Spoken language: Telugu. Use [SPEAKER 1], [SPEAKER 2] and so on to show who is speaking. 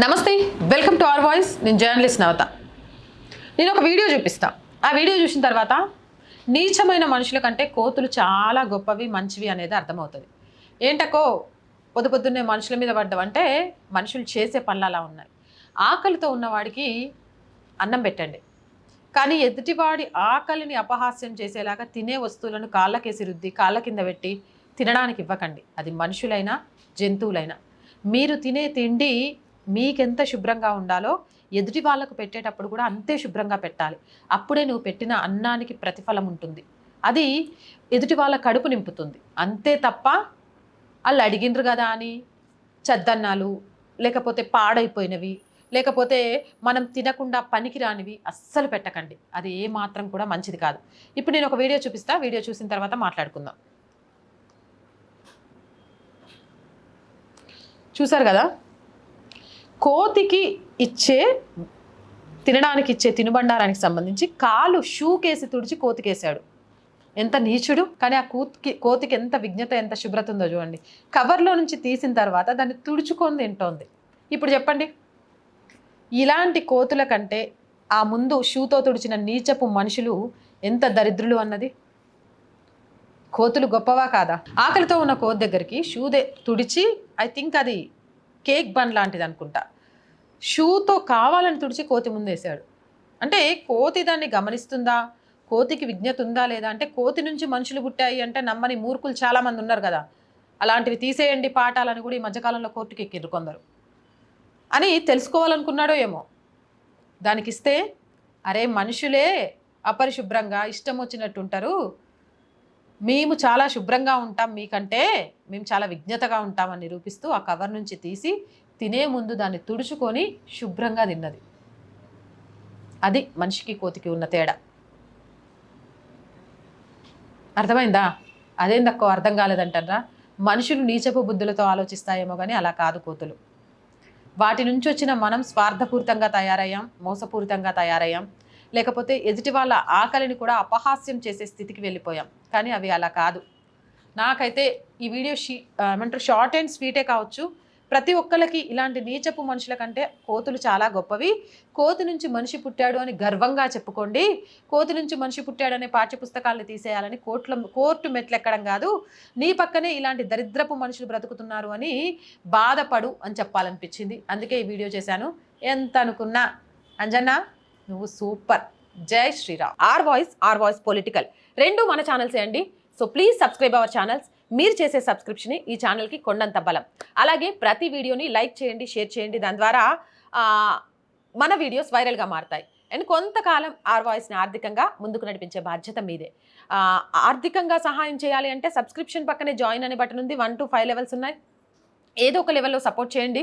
[SPEAKER 1] నమస్తే వెల్కమ్ టు అవర్ వాయిస్. నేను జర్నలిస్ట్ నవత. నేను ఒక వీడియో చూపిస్తా. ఆ వీడియో చూసిన తర్వాత నీచమైన మనుషుల కంటే కోతులు చాలా గొప్పవి మంచివి అనేది అర్థమవుతుంది. ఏంటకో పొద్దు పొద్దున్నే మనుషుల మీద పడ్డవంటే మనుషులు చేసే పనులు అలా ఉన్నాయి. ఆకలితో ఉన్నవాడికి అన్నం పెట్టండి. కానీ ఎదుటివాడి ఆకలిని అపహాస్యం చేసేలాగా తినే వస్తువులను కాళ్ళకేసి రుద్ది కాళ్ళ కింద పెట్టి తినడానికి ఇవ్వకండి. అది మనుషులైనా జంతువులైనా. మీరు తినే తిండి మీకెంత శుభ్రంగా ఉండాలో ఎదుటి వాళ్ళకు పెట్టేటప్పుడు కూడా అంతే శుభ్రంగా పెట్టాలి. అప్పుడే నువ్వు పెట్టిన అన్నానికి ప్రతిఫలం ఉంటుంది. అది ఎదుటి వాళ్ళ కడుపు నింపుతుంది. అంతే తప్ప వాళ్ళు అడిగిండ్రు కదా అని చద్దన్నాలు లేకపోతే పాడైపోయినవి లేకపోతే మనం తినకుండా పనికిరానివి అస్సలు పెట్టకండి. అది ఏ మాత్రం కూడా మంచిది కాదు. ఇప్పుడు నేను ఒక వీడియో చూపిస్తా. వీడియో చూసిన తర్వాత మాట్లాడుకుందాం. చూసారు కదా? కోతికి ఇచ్చే తినడానికి ఇచ్చే తినుబండారానికి సంబంధించి కాలు షూ కేసి తుడిచి కోతికేసాడు ఎంత నీచుడు కానీ ఆ కూతికి కోతికి ఎంత విజ్ఞత ఎంత శుభ్రత ఉందో చూడండి. కవర్లో నుంచి తీసిన తర్వాత దాన్ని తుడుచుకొని తింటోంది. ఇప్పుడు చెప్పండి. ఇలాంటి కోతుల కంటే ఆ ముందు షూతో తుడిచిన నీచపు మనుషులు ఎంత దరిద్రులు అన్నది? కోతులు గొప్పవా కాదా? ఆకలితో ఉన్న కోతి దగ్గరికి షూదే తుడిచి ఐ థింక్ అది కేక్ బన్ లాంటిది అనుకుంటా. షూతో కావాలని తుడిచి కోతి ముందేశాడు. అంటే కోతి దాన్ని గమనిస్తుందా? కోతికి విజ్ఞత ఉందా లేదా? అంటే కోతి నుంచి మనుషులు పుట్టాయి అంటే నమ్మని మూర్ఖులు చాలామంది ఉన్నారు కదా. అలాంటివి తీసేయండి పాఠాలని కూడా ఈ మధ్యకాలంలో కోర్టుకి ఎక్కిర్రు కొందరు. అని తెలుసుకోవాలనుకున్నాడో ఏమో. దానికి ఇస్తే అరే మనుషులే అపరిశుభ్రంగా ఇష్టం వచ్చినట్టు ఉంటారు. మేము చాలా శుభ్రంగా ఉంటాం మీకంటే మేము చాలా విజ్ఞతగా ఉంటామని నిరూపిస్తూ ఆ కవర్ నుంచి తీసి తినే ముందు దాన్ని తుడుచుకొని శుభ్రంగా తిన్నది. అది మనిషికి కోతికి ఉన్న తేడా. అర్థమైందా? అదేం తక్కువ అర్థం కాలేదంటారా మనుషులు నీచపు బుద్ధులతో ఆలోచిస్తాయేమో కానీ అలా కాదు కోతులు. వాటి నుంచి వచ్చిన మనం స్వార్థపూరితంగా తయారయ్యాం మోసపూరితంగా తయారయ్యాం. లేకపోతే ఎదుటి వాళ్ళ ఆకలిని కూడా అపహాస్యం చేసే స్థితికి వెళ్ళిపోయాం. కానీ అవి అలా కాదు. నాకైతే ఈ వీడియో షీ ఏమంటారు షార్ట్ అండ్ స్వీటే కావచ్చు. ప్రతి ఒక్కరికి ఇలాంటి నీచపు మనుషుల కంటే కోతులు చాలా గొప్పవి. కోతి నుంచి మనిషి పుట్టాడు అని గర్వంగా చెప్పుకోండి. కోతి నుంచి మనిషి పుట్టాడనే పాఠ్యపుస్తకాలను తీసేయాలని కోట్ల కోర్టు మెట్లెక్కడం కాదు. నీ పక్కనే ఇలాంటి దరిద్రపు మనుషులు బ్రతుకుతున్నారు అని బాధపడు అని చెప్పాలనిపించింది. అందుకే ఈ వీడియో చేశాను. ఎంత అనుకున్నా. అంజన్నా? నువ్వు సూపర్. జై Sriram. R voice R voice political. రెండు మన ఛానల్సే అండి. So please subscribe our channels. మీరు చేసే సబ్స్క్రిప్షన్ ఈ ఛానల్కి కొండంత బలం. అలాగే ప్రతి వీడియోని లైక్ చేయండి షేర్ చేయండి. దాని ద్వారా మన వీడియోస్ వైరల్గా మారుతాయి. అండ్ కొంతకాలం ఆర్ వాయిస్ని ఆర్థికంగా ముందుకు నడిపించే బాధ్యత మీదే. ఆర్థికంగా సహాయం చేయాలి అంటే సబ్స్క్రిప్షన్ పక్కనే జాయిన్ అనే బటన్ ఉంది. వన్ టు ఫైవ్ లెవెల్స్ ఉన్నాయి. ఏదో ఒక లెవెల్లో సపోర్ట్ చేయండి.